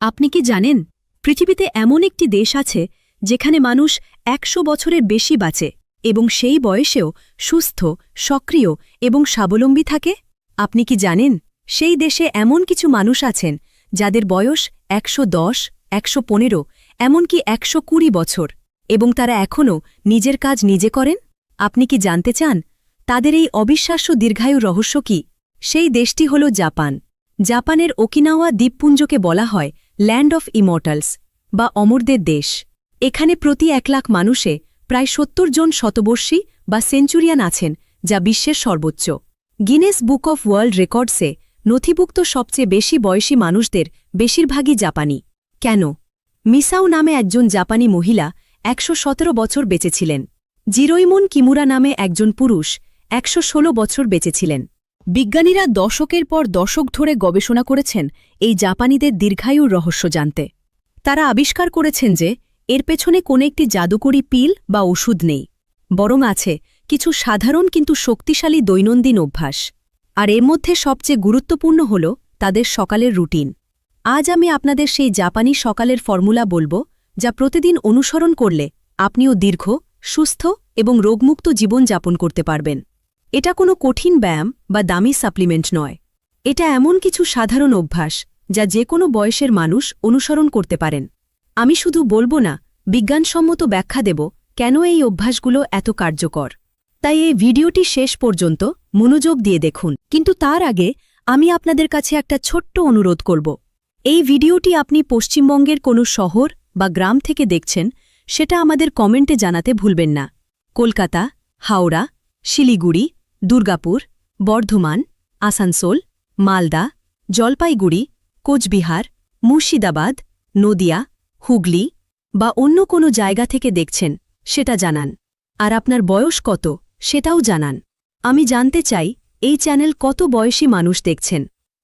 আপনি কি জানেন, পৃথিবীতে এমন একটি দেশ আছে যেখানে মানুষ একশো বছরের বেশি বাঁচে এবং সেই বয়সেও সুস্থ, সক্রিয় এবং স্বাবলম্বী থাকে? আপনি কি জানেন, সেই দেশে এমন কিছু মানুষ আছেন যাদের বয়স একশো দশ, একশো পনেরো, এমনকি একশো কুড়ি বছর এবং তারা এখনও নিজের কাজ নিজে করেন? আপনি কি জানতে চান, তাদের এই অবিশ্বাস্য দীর্ঘায়ু রহস্য কি? সেই দেশটি হল জাপান। জাপানের ওকিনাওয়া দ্বীপপুঞ্জকে বলা হয় ল্যান্ড অফ ইমর্টালস বা অমরদের দেশ। এখানে প্রতি এক লাখ মানুষে প্রায় সত্তর জন শতবর্ষী বা সেঞ্চুরিয়ান আছেন, যা বিশ্বের সর্বোচ্চ। গিনেস বুক অফ ওয়ার্ল্ড রেকর্ডসে নথিভুক্ত সবচেয়ে বেশি বয়সী মানুষদের বেশিরভাগই জাপানি। কেন? মিসাও নামে একজন জাপানি মহিলা একশো সতেরো বছর বেঁচেছিলেন জিরোইমন কিমুরা নামে একজন পুরুষ একশো ষোলো বছর বেঁচেছিলেন বিজ্ঞানীরা দশকের পর দশক ধরে গবেষণা করেছেন এই জাপানিদের দীর্ঘায়ুর রহস্য জানতে। তারা আবিষ্কার করেছেন যে এর পেছনে কোনো একটি জাদুকরী পিল বা ওষুধ নেই। বরং আছে কিছু সাধারণ কিন্তু শক্তিশালী দৈনন্দিন অভ্যাস। আর এর মধ্যে সবচেয়ে গুরুত্বপূর্ণ হল তাদের সকালের রুটিন। আজ আমি আপনাদের সেই জাপানি সকালের ফর্মুলা বলব, যা প্রতিদিন অনুসরণ করলে আপনিও দীর্ঘ, সুস্থ এবং রোগমুক্ত জীবন যাপন করতে পারবেন। এটা কোনো কঠিন ব্যায়াম বা দামি সাপ্লিমেন্ট নয়। এটা এমন কিছু সাধারণ অভ্যাস যা যে কোনো বয়সের মানুষ অনুসরণ করতে পারেন। আমি শুধু বলব না, বিজ্ঞানসম্মত ব্যাখ্যা দেব কেন এই অভ্যাসগুলো এত কার্যকর। তাই এই ভিডিওটি শেষ পর্যন্ত মনোযোগ দিয়ে দেখুন। কিন্তু তার আগে আমি আপনাদের কাছে একটা ছোট্ট অনুরোধ করব। এই ভিডিওটি আপনি পশ্চিমবঙ্গের কোনো শহর বা গ্রাম থেকে দেখছেন, সেটা আমাদের কমেন্টে জানাতে ভুলবেন না। কলকাতা, হাওড়া, শিলিগুড়ি দুর্গাপুর, বর্ধমান, আসানসোল, মালদা, জলপাইগুড়ি, কোচবিহার, মুর্শিদাবাদ, নদিয়া, হুগলি বা অন্য কোনো জায়গা থেকে দেখছেন, সেটা জানান। আর আপনার বয়স কত, সেটাও জানান। আমি জানতে চাই, এই চ্যানেল কত বয়সী মানুষ দেখছেন?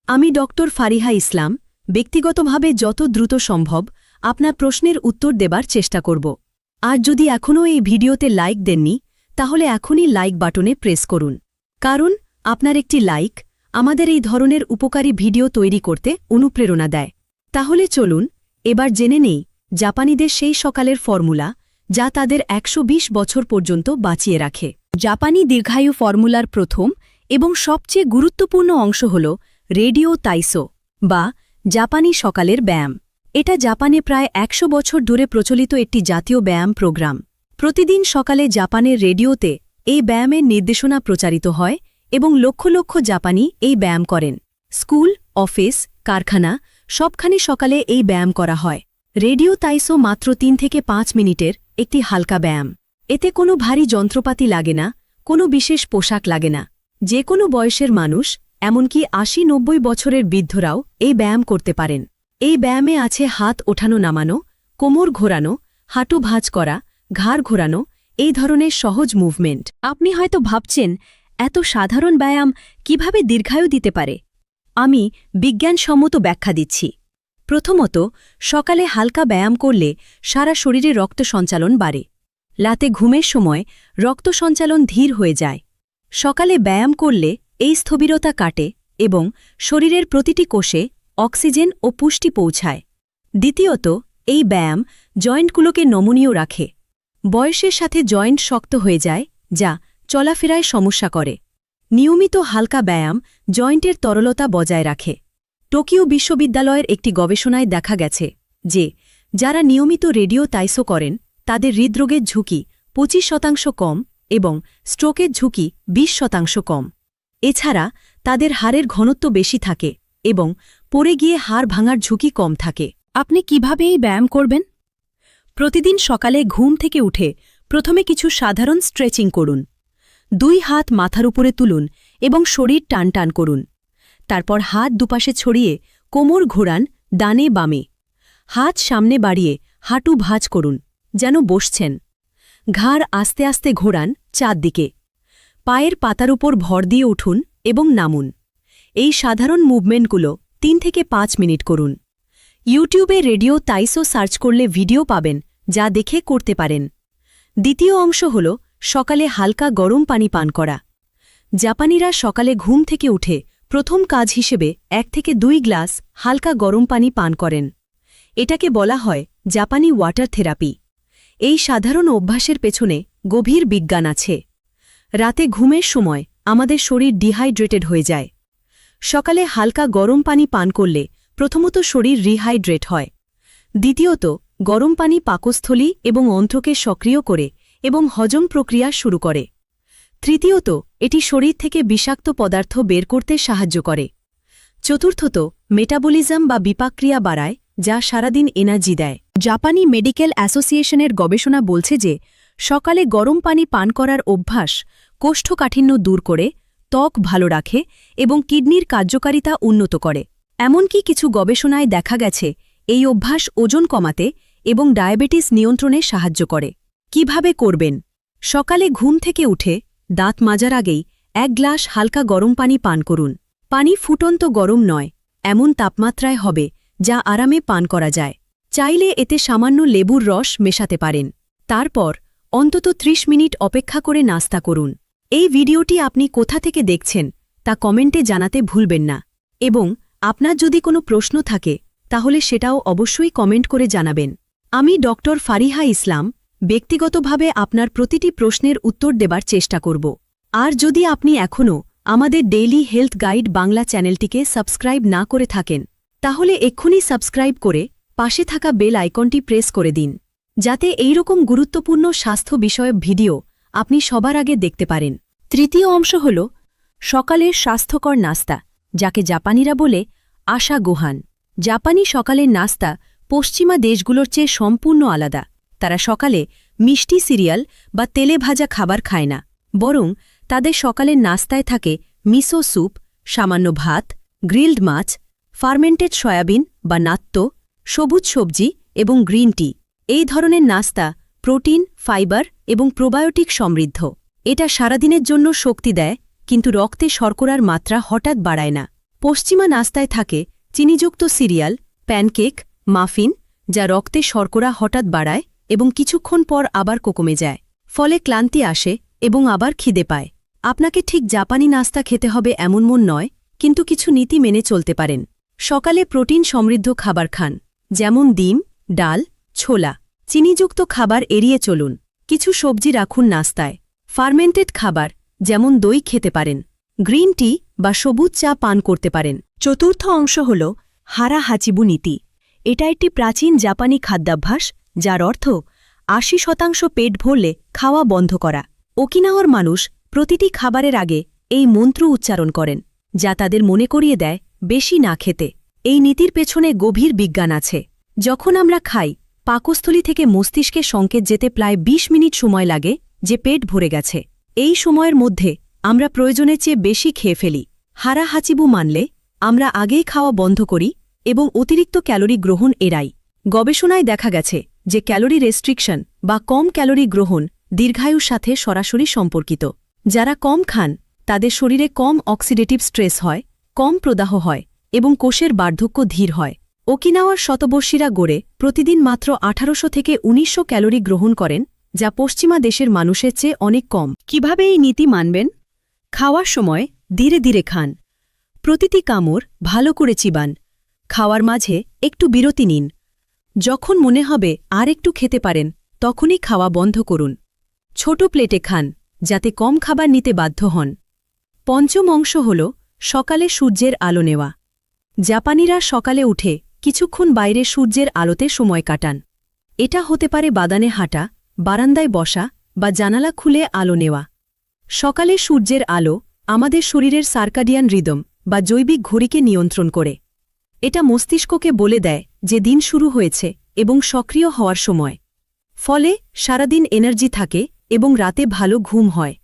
আমি ডক্টর ফারিহা ইসলাম, ব্যক্তিগতভাবে যত দ্রুত সম্ভব আপনার প্রশ্নের উত্তর দেবার চেষ্টা করব। আর যদি এখনও এই ভিডিওতে লাইক দেননি, তাহলে এখনই লাইক বাটনে প্রেস করুন। কারণ, আপনার একটি লাইক আমাদের এই ধরনের উপকারী ভিডিও তৈরি করতে অনুপ্রেরণা দেয়। তাহলে চলুন, এবার জেনে নেই জাপানিদের সেই সকালের ফর্মুলা যা তাদের একশো বিশ বছর পর্যন্ত বাঁচিয়ে রাখে। জাপানি দীর্ঘায়ু ফর্মুলার প্রথম এবং সবচেয়ে গুরুত্বপূর্ণ অংশ হল রেডিও তাইসো বা জাপানি সকালের ব্যায়াম। এটা জাপানে প্রায় একশো বছর ধরে প্রচলিত একটি জাতীয় ব্যায়াম প্রোগ্রাম। প্রতিদিন সকালে জাপানের রেডিওতে এই ব্যায়ামের নির্দেশনা প্রচারিত হয় এবং লক্ষ লক্ষ জাপানি এই ব্যায়াম করেন। স্কুল, অফিস, কারখানা সবখানে সকালে এই ব্যায়াম করা হয়। রেডিও তাইসো মাত্র তিন থেকে পাঁচ মিনিটের একটি হালকা ব্যায়াম। এতে কোনো ভারী যন্ত্রপাতি লাগে না, কোনো বিশেষ পোশাক লাগে না। যে কোনো বয়সের মানুষ, এমনকি আশি নব্বই বছরের বৃদ্ধরাও এই ব্যায়াম করতে পারেন। এই ব্যায়ামে আছে হাত ওঠানো নামানো, কোমর ঘোরানো, হাঁটু ভাঁজ করা, ঘাড় ঘোরানো এই ধরনের সহজ মুভমেন্ট আপনি হয়তো ভাবছেন, এত সাধারণ ব্যায়াম কীভাবে দীর্ঘায়ু দিতে পারে? আমি বিজ্ঞানসম্মত ব্যাখ্যা দিচ্ছি। প্রথমত, সকালে হালকা ব্যায়াম করলে সারা শরীরে রক্ত সঞ্চালন বাড়ে। লাতে ঘুমের সময় রক্ত সঞ্চালন ধীর হয়ে যায়। সকালে ব্যায়াম করলে এই স্থবিরতা কাটে এবং শরীরের প্রতিটি কোষে অক্সিজেন ও পুষ্টি পৌঁছায়। দ্বিতীয়ত, এই ব্যায়াম জয়েন্টগুলোকে নমনীয় রাখে। বয়সের সাথে জয়েন্ট শক্ত হয়ে যায়, যা চলাফেরায় সমস্যা করে। নিয়মিত হালকা ব্যায়াম জয়েন্টের তরলতা বজায় রাখে। টোকিও বিশ্ববিদ্যালয়ের একটি গবেষণায় দেখা গেছে যে, যারা নিয়মিত রেডিও তাইসো করেন, তাদের হৃদরোগের ঝুঁকি পঁচিশ শতাংশ কম এবং স্ট্রোকের ঝুঁকি ২০ শতাংশ কম। এছাড়া তাদের হাড়ের ঘনত্ব বেশি থাকে এবং পড়ে গিয়ে হাড় ভাঙার ঝুঁকি কম থাকে। আপনি কীভাবে এই ব্যায়াম করবেন? প্রতিদিন সকালে ঘুম থেকে উঠে প্রথমে কিছু সাধারণ স্ট্রেচিং করুন। দুই হাত মাথার উপরে তুলুন এবং শরীর টান টান করুন। তারপর হাত দুপাশে ছড়িয়ে কোমর ঘোরান ডানে বামে। হাত সামনে বাড়িয়ে হাঁটু ভাঁজ করুন, যেন বসছেন। ঘাড় আস্তে আস্তে ঘোরান চারদিকে। পায়ের পাতার উপর ভর দিয়ে উঠুন এবং নামুন। এই সাধারণ মুভমেন্টগুলো তিন থেকে পাঁচ মিনিট করুন। ইউটিউবে রেডিও তাইসো সার্চ করলে ভিডিও পাবেন, যা দেখে করতে পারেন। দ্বিতীয় অংশ হল, সকালে হালকা গরম পানি পান করা। জাপানিরা সকালে ঘুম থেকে উঠে প্রথম কাজ হিসেবে এক থেকে দুই গ্লাস হালকা গরম পানি পান করেন। এটাকে বলা হয় জাপানি ওয়াটার থেরাপি। এই সাধারণ অভ্যাসের পেছনে গভীর বিজ্ঞান আছে। রাতে ঘুমের সময় আমাদের শরীর ডিহাইড্রেটেড হয়ে যায়। সকালে হালকা গরম পানি পান করলে প্রথমত শরীর রিহাইড্রেট হয়। দ্বিতীয়ত, গরম পানি পাকস্থলী এবং অন্ত্রকে সক্রিয় করে এবং হজম প্রক্রিয়া শুরু করে। তৃতীয়ত, এটি শরীর থেকে বিষাক্ত পদার্থ বের করতে সাহায্য করে। চতুর্থত, মেটাবলিজম বা বিপাক্রিয়া বাড়ায়, যা সারাদিন এনার্জি দেয়। জাপানি মেডিকেল অ্যাসোসিয়েশনের গবেষণা বলছে যে, সকালে গরম পানি পান করার অভ্যাস কোষ্ঠকাঠিন্য দূর করে, ত্বক ভালো রাখে এবং কিডনির কার্যকারিতা উন্নত করে। এমনকি কিছু গবেষণায় দেখা গেছে, এই অভ্যাস ওজন কমাতে এবং ডায়াবেটিস নিয়ন্ত্রণে সাহায্য করে। কীভাবে করবেন? সকালে ঘুম থেকে উঠে দাঁত মাজার আগেই এক গ্লাস হালকা গরম পানি পান করুন। পানি ফুটন্ত গরম নয়, এমন তাপমাত্রায় হবে যা আরামে পান করা যায়। চাইলে এতে সামান্য লেবুর রস মেশাতে পারেন। তারপর অন্তত ৩০ মিনিট অপেক্ষা করে নাস্তা করুন। এই ভিডিওটি আপনি কোথা থেকে দেখছেন তা কমেন্টে জানাতে ভুলবেন না। এবং আপনার যদি কোনো প্রশ্ন থাকে, তাহলে সেটাও অবশ্যই কমেন্ট করে জানাবেন। আমি ডক্টর ফারিহা ইসলাম, ব্যক্তিগতভাবে আপনার প্রতিটি প্রশ্নের উত্তর দেবার চেষ্টা করব। আর যদি আপনি এখনও আমাদের ডেইলি হেলথ গাইড বাংলা চ্যানেলটিকে সাবস্ক্রাইব না করে থাকেন, তাহলে এক্ষুনি সাবস্ক্রাইব করে পাশে থাকা বেল আইকনটি প্রেস করে দিন, যাতে এইরকম গুরুত্বপূর্ণ স্বাস্থ্য বিষয়ক ভিডিও আপনি সবার আগে দেখতে পারেন। তৃতীয় অংশ হল, সকালের স্বাস্থ্যকর নাস্তা, যাকে জাপানিরা বলে আশা গোহান। জাপানি সকালের নাস্তা পশ্চিমা দেশগুলোর চেয়ে সম্পূর্ণ আলাদা। তারা সকালে মিষ্টি সিরিয়াল বা তেলে ভাজা খাবার খায় না। বরং তাদের সকালের নাস্তায় থাকে মিসো স্যুপ, সামান্য ভাত, গ্রিলড মাছ, ফার্মেন্টেড সয়াবিন বা নাত্য সবুজ সবজি এবং গ্রিন টি। এই ধরনের নাস্তা প্রোটিন, ফাইবার এবং প্রোবায়োটিক সমৃদ্ধ। এটা সারাদিনের জন্য শক্তি দেয়, কিন্তু রক্তে শর্করার মাত্রা হঠাৎ বাড়ায় না। পশ্চিমা নাস্তায় থাকে চিনিযুক্ত সিরিয়াল, প্যানকেক, মাফিন, যা রক্তে শর্করা হঠাৎ বাড়ায় এবং কিছুক্ষণ পর আবার কোকমে যায়। ফলে ক্লান্তি আসে এবং আবার খিদে পায়। আপনাকে ঠিক জাপানি নাস্তা খেতে হবে এমন মন নয়, কিন্তু কিছু নীতি মেনে চলতে পারেন। সকালে প্রোটিন সমৃদ্ধ খাবার খান, যেমন ডিম, ডাল, ছোলা। চিনিযুক্ত খাবার এড়িয়ে চলুন। কিছু সবজি রাখুন নাস্তায়। ফার্মেন্টেড খাবার, যেমন দই খেতে পারেন। গ্রিন টি বা সবুজ চা পান করতে পারেন। চতুর্থ অংশ হল হারা হাচিবু নীতি। এটা একটি প্রাচীন জাপানি খাদ্যাভ্যাস, যার অর্থ আশি শতাংশ পেট ভরলে খাওয়া বন্ধ করা। ওকিনাওয়ার মানুষ প্রতিটি খাবারের আগে এই মন্ত্র উচ্চারণ করেন, যা তাদের মনে করিয়ে দেয়, বেশি না খেতে। এই নীতির পেছনে গভীর বিজ্ঞান আছে। যখন আমরা খাই, পাকস্থলী থেকে মস্তিষ্কে সংকেত যেতে প্রায় ২০ মিনিট সময় লাগে, যে পেট ভরে গেছে। এই সময়ের মধ্যে আমরা প্রয়োজনের চেয়ে বেশি খেয়ে ফেলি। হারা হাচিবু মানলে, আমরা আগেই খাওয়া বন্ধ করি এবং অতিরিক্ত ক্যালোরি গ্রহণ এড়াই। গবেষণায় দেখা গেছে যে ক্যালোরি রেস্ট্রিকশন বা কম ক্যালোরি গ্রহণ দীর্ঘায়ুর সাথে সরাসরি সম্পর্কিত। যারা কম খান, তাদের শরীরে কম অক্সিডেটিভ স্ট্রেস হয়, কম প্রদাহ হয় এবং কোষের বার্ধক্য ধীর হয়। ওকিনাওয়ার শতবর্ষীরা গড়ে প্রতিদিন মাত্র আঠারোশো থেকে উনিশশো ক্যালোরি গ্রহণ করেন, যা পশ্চিমা দেশের মানুষের চেয়ে অনেক কম। কীভাবে এই নীতি মানবেন? খাওয়ার সময় ধীরে ধীরে খান। প্রতিটি কামড় ভালো করে চিবান। খাওয়ার মাঝে একটু বিরতি নিন। যখন মনে হবে আর একটু খেতে পারেন, তখনই খাওয়া বন্ধ করুন। ছোট প্লেটে খান, যাতে কম খাবার নিতে বাধ্য হন। পঞ্চম অংশ হল সকালে সূর্যের আলো নেওয়া। জাপানিরা সকালে উঠে কিছুক্ষণ বাইরে সূর্যের আলোতে সময় কাটান। এটা হতে পারে বাদানে হাঁটা, বারান্দায় বসা বা জানালা খুলে আলো নেওয়া। সকালে সূর্যের আলো আমাদের শরীরের সার্কাডিয়ান রিদম বা জৈবিক ঘড়িকে নিয়ন্ত্রণ করে। এটা মস্তিষ্ককে বলে দেয় যে দিন শুরু হয়েছে এবং সক্রিয় হওয়ার সময়। ফলে সারাদিন এনার্জি থাকে এবং রাতে ভালো ঘুম হয়।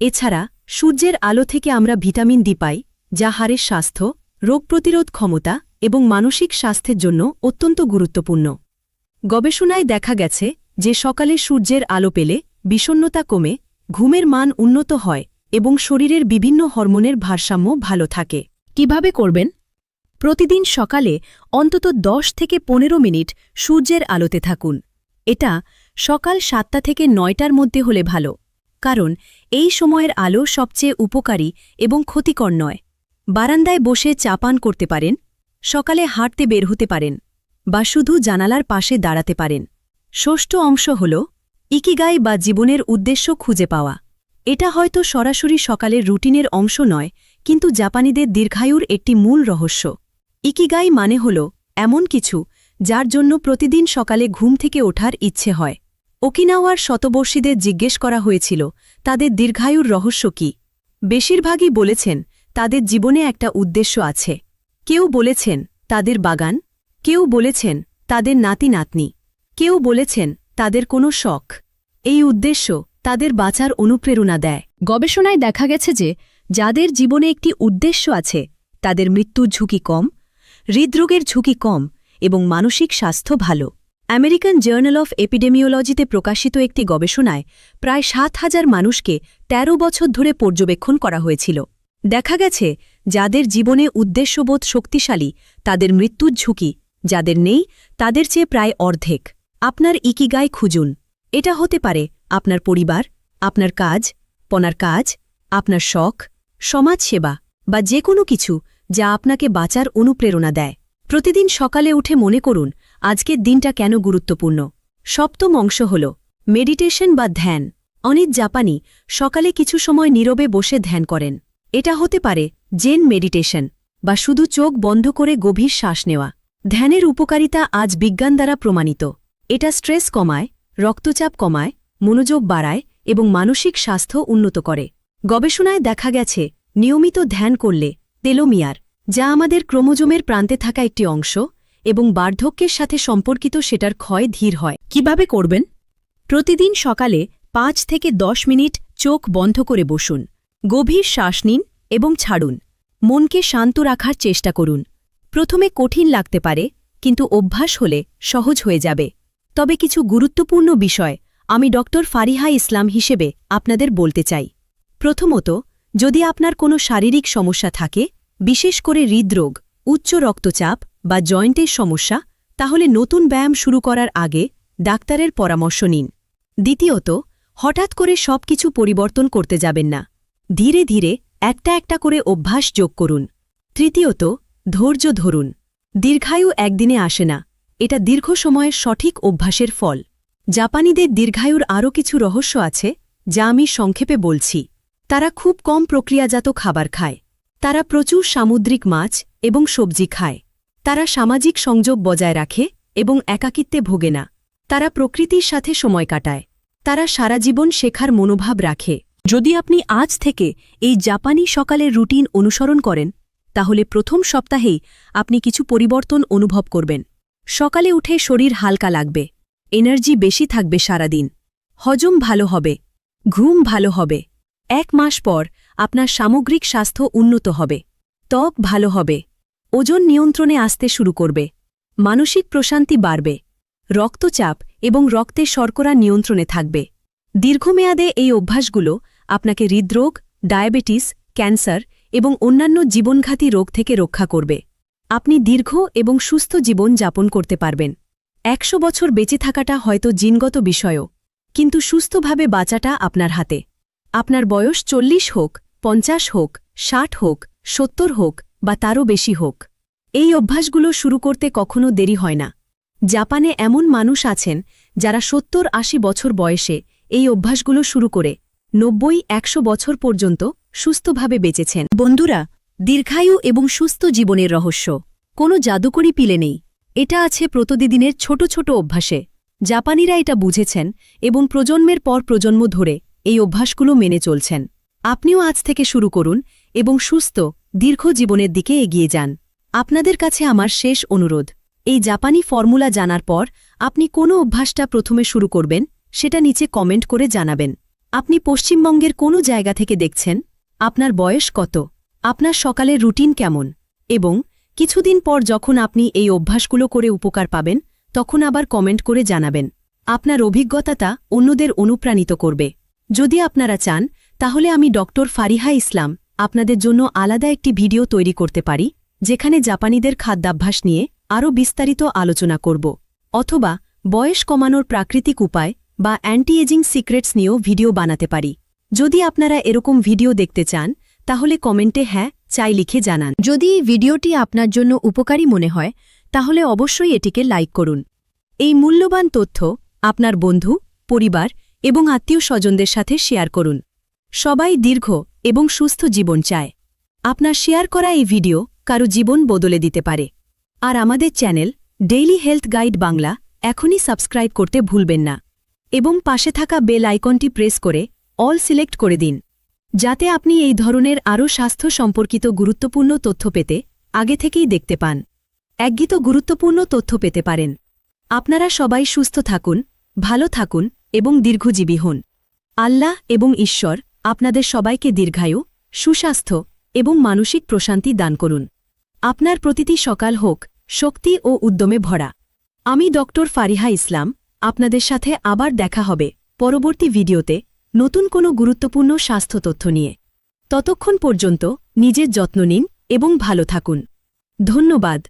এছাড়া সূর্যের আলো থেকে আমরা ভিটামিন ডি পাই, যা হাড়ের স্বাস্থ্য, রোগ প্রতিরোধ ক্ষমতা এবং মানসিক স্বাস্থ্যের জন্য অত্যন্ত গুরুত্বপূর্ণ। গবেষণায় দেখা গেছে যে সকালে সূর্যের আলো পেলে বিষণ্নতা কমে ঘুমের মান উন্নত হয় এবং শরীরের বিভিন্ন হরমোনের ভারসাম্য ভালো থাকে। কীভাবে করবেন? প্রতিদিন সকালে অন্তত ১০ থেকে পনেরো মিনিট সূর্যের আলোতে থাকুন। এটা সকাল সাতটা থেকে নয়টার মধ্যে হলে ভালো, কারণ এই সময়ের আলো সবচেয়ে উপকারী এবং ক্ষতিকর নয়। বারান্দায় বসে চা পান করতে পারেন, সকালে হাঁটতে বের হতে পারেন, বা শুধু জানালার পাশে দাঁড়াতে পারেন। ষষ্ঠ অংশ হল ইকিগাই বা জীবনের উদ্দেশ্য খুঁজে পাওয়া। এটা হয়তো সরাসরি সকালের রুটিনের অংশ নয়, কিন্তু জাপানিদের দীর্ঘায়ুর একটি মূল রহস্য। ইকিগাই মানে হল এমন কিছু যার জন্য প্রতিদিন সকালে ঘুম থেকে ওঠার ইচ্ছে হয়। ওকিনাওয়ার শতবর্ষীদের জিজ্ঞেস করা হয়েছিল, তাদের দীর্ঘায়ুর রহস্য কি? বেশিরভাগই বলেছেন, তাদের জীবনে একটা উদ্দেশ্য আছে। কেউ বলেছেন, তাদের বাগান। কেউ বলেছেন, তাদের নাতি নাতনি কেউ বলেছেন তাদের কোনো শখ। এই উদ্দেশ্য তাদের বাঁচার অনুপ্রেরণা দেয়। গবেষণায় দেখা গেছে যে, যাদের জীবনে একটি উদ্দেশ্য আছে, তাদের মৃত্যুর ঝুঁকি কম, হৃদরোগের ঝুঁকি কম এবং মানসিক স্বাস্থ্য ভালো। আমেরিকান জার্নাল অফ এপিডেমিওলজিতে প্রকাশিত একটি গবেষণায় প্রায় সাত হাজার মানুষকে ১৩ বছর ধরে পর্যবেক্ষণ করা হয়েছিল। দেখা গেছে, যাদের জীবনে উদ্দেশ্যবোধ শক্তিশালী, তাদের মৃত্যুর ঝুঁকি, যাদের নেই, তাদের চেয়ে প্রায় অর্ধেক। আপনার ইকিগায় খুঁজুন। এটা হতে পারে আপনার পরিবার, আপনার কাজ, পনার কাজ, আপনার শখ সমাজসেবা বা যে কোনো কিছু যা আপনাকে বাঁচার অনুপ্রেরণা দেয়। প্রতিদিন সকালে উঠে মনে করুন আজকের দিনটা কেন গুরুত্বপূর্ণ। সপ্তম অংশ হল, মেডিটেশন বা ধ্যান। অনেক জাপানি, সকালে কিছু সময় নীরবে বসে ধ্যান করেন। এটা হতে পারে জেন মেডিটেশন, বা শুধু চোখ বন্ধ করে গভীর শ্বাস নেওয়া। ধ্যানের উপকারিতা আজ বিজ্ঞান দ্বারা প্রমাণিত। এটা স্ট্রেস কমায়, রক্তচাপ কমায়, মনোযোগ বাড়ায় এবং মানসিক স্বাস্থ্য উন্নত করে। গবেষণায় দেখা গেছে, নিয়মিত ধ্যান করলে তেলোমিয়ার, যা আমাদের ক্রোমোজোমের প্রান্তে থাকা একটি অংশ এবং বার্ধক্যের সাথে সম্পর্কিত সেটার ক্ষয় ধীর হয়। কীভাবে করবেন? প্রতিদিন সকালে পাঁচ থেকে দশ মিনিট চোখ বন্ধ করে বসুন, গভীর শ্বাস নিন এবং ছাড়ুন। মনকে শান্ত রাখার চেষ্টা করুন। প্রথমে কঠিন লাগতে পারে, কিন্তু অভ্যাস হলে সহজ হয়ে যাবে। তবে কিছু গুরুত্বপূর্ণ বিষয় আমি ডক্টর ফারিহা ইসলাম হিসেবে আপনাদের বলতে চাই। প্রথমত, যদি আপনার কোনো শারীরিক সমস্যা থাকে, বিশেষ করে হৃদরোগ, উচ্চ রক্তচাপ বা জয়েন্টের সমস্যা, তাহলে নতুন ব্যায়াম শুরু করার আগে ডাক্তারের পরামর্শ নিন। দ্বিতীয়ত, হঠাৎ করে সব কিছু পরিবর্তন করতে যাবেন না। ধীরে ধীরে একটা একটা করে অভ্যাস যোগ করুন। তৃতীয়ত, ধৈর্য ধরুন। দীর্ঘায়ু একদিনে আসে না। এটা দীর্ঘ সময়ের সঠিক অভ্যাসের ফল। জাপানিদের দীর্ঘায়ুর আরও কিছু রহস্য আছে, যা আমি সংক্ষেপে বলছি। তারা খুব কম প্রক্রিয়াজাত খাবার খায়। তারা প্রচুর সামুদ্রিক মাছ এবং সবজি খায়। তারা সামাজিক সংযোগ বজায় রাখে এবং একাকিত্বে ভোগে না। তারা প্রকৃতির সাথে সময় কাটায়। তারা সারা জীবন শেখার মনোভাব রাখে। যদি আপনি আজ থেকে এই জাপানি সকালের রুটিন অনুসরণ করেন, তাহলে প্রথম সপ্তাহেই আপনি কিছু পরিবর্তন অনুভব করবেন। সকালে উঠে শরীর হালকা লাগবে। এনার্জি বেশি থাকবে সারাদিন। হজম ভালো হবে। ঘুম ভালো হবে। এক মাস পর আপনার সামগ্রিক স্বাস্থ্য উন্নত হবে। ত্বক ভালো হবে। ওজন নিয়ন্ত্রণে আসতে শুরু করবে। মানসিক প্রশান্তি বাড়বে। রক্তচাপ এবং রক্তের শর্করা নিয়ন্ত্রণে থাকবে। দীর্ঘমেয়াদে এই অভ্যাসগুলো আপনাকে হৃদরোগ, ডায়াবেটিস, ক্যান্সার এবং অন্যান্য জীবনঘাতী রোগ থেকে রক্ষা করবে। আপনি দীর্ঘ এবং সুস্থ জীবন যাপন করতে পারবেন। একশো বছর বেঁচে থাকাটা হয়তো জিনগত বিষয়ও, কিন্তু সুস্থভাবে বাঁচাটা আপনার হাতে। আপনার বয়স চল্লিশ হোক, পঞ্চাশ হোক, ষাট হোক, সত্তর হোক বা তারও বেশি হোক। এই অভ্যাসগুলো শুরু করতে কখনো দেরি হয় না। জাপানে এমন মানুষ আছেন যারা সত্তর আশি বছর বয়সে এই অভ্যাসগুলো শুরু করে নব্বই একশো বছর পর্যন্ত সুস্থভাবে বেঁচেছেন। বন্ধুরা দীর্ঘায়ু এবং সুস্থ জীবনের রহস্য। কোনো জাদুকরি পিলে নেই। এটা আছে প্রতিদিনের ছোট ছোট অভ্যাসে। জাপানিরা এটা বুঝেছেন এবং প্রজন্মের পর প্রজন্ম ধরে এই অভ্যাসগুলো মেনে চলছেন। আপনিও আজ থেকে শুরু করুন এবং সুস্থ, দীর্ঘ জীবনের দিকে এগিয়ে যান। আপনাদের কাছে আমার শেষ অনুরোধ, এই জাপানি ফর্মুলা জানার পর আপনি কোনো অভ্যাসটা প্রথমে শুরু করবেন, সেটা নিচে কমেন্ট করে জানাবেন। আপনি পশ্চিমবঙ্গের কোনো জায়গা থেকে দেখছেন, আপনার বয়স কত? আপনার সকালের রুটিন কেমন? এবং কিছুদিন পর যখন আপনি এই অভ্যাসগুলো করে উপকার পাবেন, তখন আবার কমেন্ট করে জানাবেন। আপনার অভিজ্ঞতাটা অন্যদের অনুপ্রাণিত করবে। যদি আপনারা চান, তাহলে আমি ডক্টর ফারিহা ইসলাম আপনাদের জন্য আলাদা একটি ভিডিও তৈরি করতে পারি, যেখানে জাপানিদের খাদ্যাভ্যাস নিয়ে আরও বিস্তারিত আলোচনা করব। অথবা বয়স কমানোর প্রাকৃতিক উপায় বা অ্যান্টি এজিং সিক্রেটস নিয়েও ভিডিও বানাতে পারি। যদি আপনারা এরকম ভিডিও দেখতে চান তাহলে কমেন্টে হ্যাঁ চাই লিখে জানান। যদি এই ভিডিওটি আপনার জন্য উপকারী মনে হয়, তাহলে অবশ্যই এটিকে লাইক করুন। এই মূল্যবান তথ্য আপনার বন্ধু, পরিবার এবং আত্মীয় স্বজনদের সাথে শেয়ার করুন। সবাই দীর্ঘ এবং সুস্থ জীবন চায়। আপনার শেয়ার করা এই ভিডিও কারও জীবন বদলে দিতে পারে। আর আমাদের channel daily health guide Bangla এখনই সাবস্ক্রাইব করতে ভুলবেন না। এবং পাশে থাকা বেল আইকনটি প্রেস করে অল সিলেক্ট করে দিন। যাতে আপনি এই ধরনের আরও স্বাস্থ্য সম্পর্কিত গুরুত্বপূর্ণ তথ্য পেতে আগে থেকেই দেখতে পান। একগিত গুরুত্বপূর্ণ তথ্য পেতে পারেন। আপনারা সবাই সুস্থ থাকুন, ভালো থাকুন এবং দীর্ঘজীবী হন। আল্লাহ এবং ঈশ্বর আপনাদের সবাইকে দীর্ঘায়ু, সুস্বাস্থ্য এবং মানসিক প্রশান্তি দান করুন। আপনার প্রতিটি সকাল হোক, শক্তি ও উদ্যমে ভরা। আমি ডক্টর ফারিহা ইসলাম, আপনাদের সাথে আবার দেখা হবে পরবর্তী ভিডিওতে। নতুন কোনো গুরুত্বপূর্ণ স্বাস্থ্য তথ্য নিয়ে। ততক্ষণ পর্যন্ত নিজের যত্ন নিন এবং ভালো থাকুন। ধন্যবাদ।